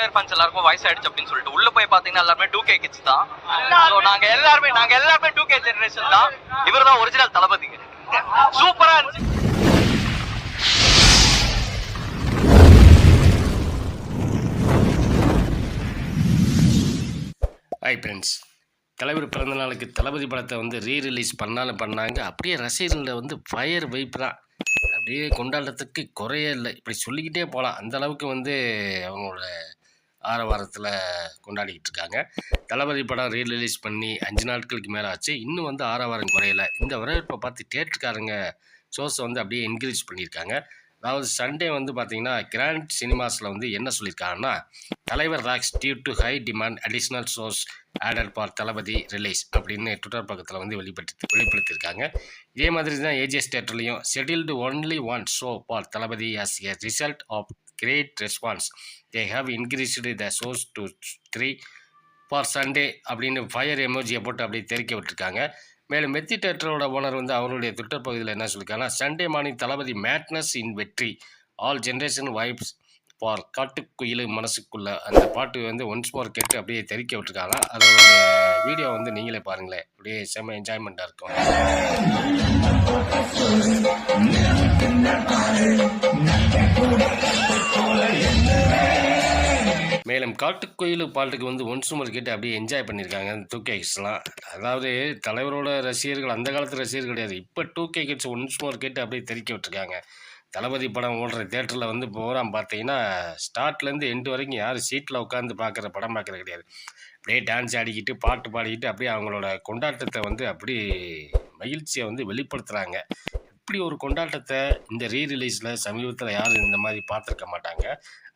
தலைவர் ஃபேன்ஸ் எல்லாருக்கும் வயசாயிடுச்சு அப்படின்னு சொல்லிட்டு. உள்ள போய் பாத்தீங்கன்னா எல்லாருமே டூ கே கிட்ஸ் தான். ஸோ நாங்க எல்லாருமே நாங்க எல்லாருமே டூ கே ஜெனரேஷன் தான். இவர் தான் ஒரிஜினல் தளபதிங்க சூப்பரா இருந்துச்சு. ஹாய் ஃப்ரெண்ட்ஸ் தலைவர் பிறந்த நாளுக்கு தளபதி படத்தை வந்து ரீ ரிலீஸ் பண்ணாலும் பண்ணாங்க. அப்படியே ரசிகர்களில் வந்து ஃபயர் வைப் தான். அப்படியே கொண்டாடுறதுக்கு குறையே இல்லை. இப்படி சொல்லிக்கிட்டே போகலாம். அந்த அளவுக்கு வந்து அவங்களோட ஆரவாரத்தில் கொண்டாடிக்கிட்டு இருக்காங்க தளபதி படம் ரீ ரிலீஸ் பண்ணி அஞ்சு நாட்களுக்கு மேலே ஆச்சு இன்னும் வந்து ஆரவாரம் குறையல. இந்த வரவேற்பை பார்த்து தேட்டருக்காரங்க ஷோஸை வந்து அப்படியே என்கரேஜ் பண்ணியிருக்காங்க. அதாவது சண்டே வந்து பார்த்தீங்கன்னா கிராண்ட் சினிமாஸில் வந்து என்ன சொல்லியிருக்காங்கன்னா Thalaivar rocks due to high demand additional shows added for Thalapathy release அப்படின்னு ட்விட்டர் பக்கத்தில் வந்து வெளிப்படுத்தி வெளிப்படுத்தியிருக்காங்க. இதே மாதிரி தான் AGS தேட்டர்லையும் scheduled only one show for Thalapathy as a result of great response they have increased the shows to three for Sunday அப்படின்னு fire எமோஜியை போட்டு அப்படியே தெரிக்க விட்டுருக்காங்க. மேலும் மெத்தி தேட்டரோட ஓனர் வந்து அவருடைய ட்விட்டர் பகுதியில் என்ன சொல்லியிருக்காங்கன்னா Sunday morning Thalapathy madness in Vetri. All generation vibes for Kattukuyil Manasukkulla. அந்த பாட்டு வந்து ஒன்ஸ் மோர் கேட்டு அப்படியே தெரிக்க விட்டுருக்காங்க. அதோடைய வீடியோ வந்து நீங்களே பாருங்களேன். அப்படியே செம்ம என்ஜாய்மெண்ட்டாக இருக்கும். மேலும் காட்டுக்கோயில் பாட்டுக்கு வந்து ஒன் மோர் கேட்டு அப்படியே என்ஜாய் பண்ணியிருக்காங்க அந்த டூ கே கிட்ஸ்லாம் அதாவது தலைவரோட ரசிகர்கள் அந்த காலத்து ரசிகர்கள் கிடையாது. இப்போ two K kids one more கேட்டு அப்படியே தெரிக்க விட்டுருக்காங்க. தளபதி படம் ஓடுற தேட்டரில் வந்து போகிறான் பார்த்தீங்கன்னா ஸ்டார்ட்லேருந்து எண்டு வரைக்கும் யாரும் சீட்டில் உட்காந்து பார்க்குற படம் பார்க்குறது கிடையாது. அப்படியே டான்ஸ் ஆடிக்கிட்டு பாட்டு பாடிக்கிட்டு அப்படியே அவங்களோட கொண்டாட்டத்தை வந்து அப்படி மகிழ்ச்சியை வந்து வெளிப்படுத்துகிறாங்க இப்படி ஒரு கொண்டாட்டத்தை இந்த ரீ ரிலீஸில் சமீபத்தில் யாரும் இந்த மாதிரி பார்த்துருக்க மாட்டாங்க.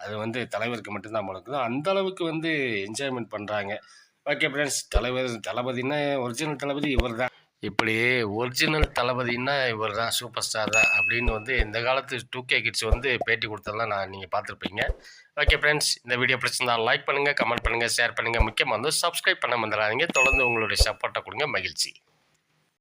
அது வந்து தலைவருக்கு மட்டும்தான் முழுக்குது அந்த அளவுக்கு வந்து என்ஜாய்மெண்ட் பண்ணுறாங்க ஓகே ஃப்ரெண்ட்ஸ் தலைவர் தளபதினா ஒரிஜினல் தளபதி இவர் தான் இப்படி ஒரிஜினல் தளபதினா இவர் தான் சூப்பர் ஸ்டார் தான் அப்படின்னு வந்து இந்த காலத்து டூ கே கிட்ஸ் வந்து பேட்டி கொடுத்ததெல்லாம் நான் நீங்கள் பார்த்துருப்பீங்க. ஓகே ஃப்ரெண்ட்ஸ் இந்த வீடியோ பிடிச்சிருந்தா லைக் பண்ணுங்கள் கமெண்ட் பண்ணுங்கள் ஷேர் பண்ணுங்கள் முக்கியமாக வந்து சப்ஸ்கிரைப் பண்ண வந்துடாதீங்க தொடர்ந்து உங்களுடைய சப்போர்ட்டை கொடுங்க. மகிழ்ச்சி.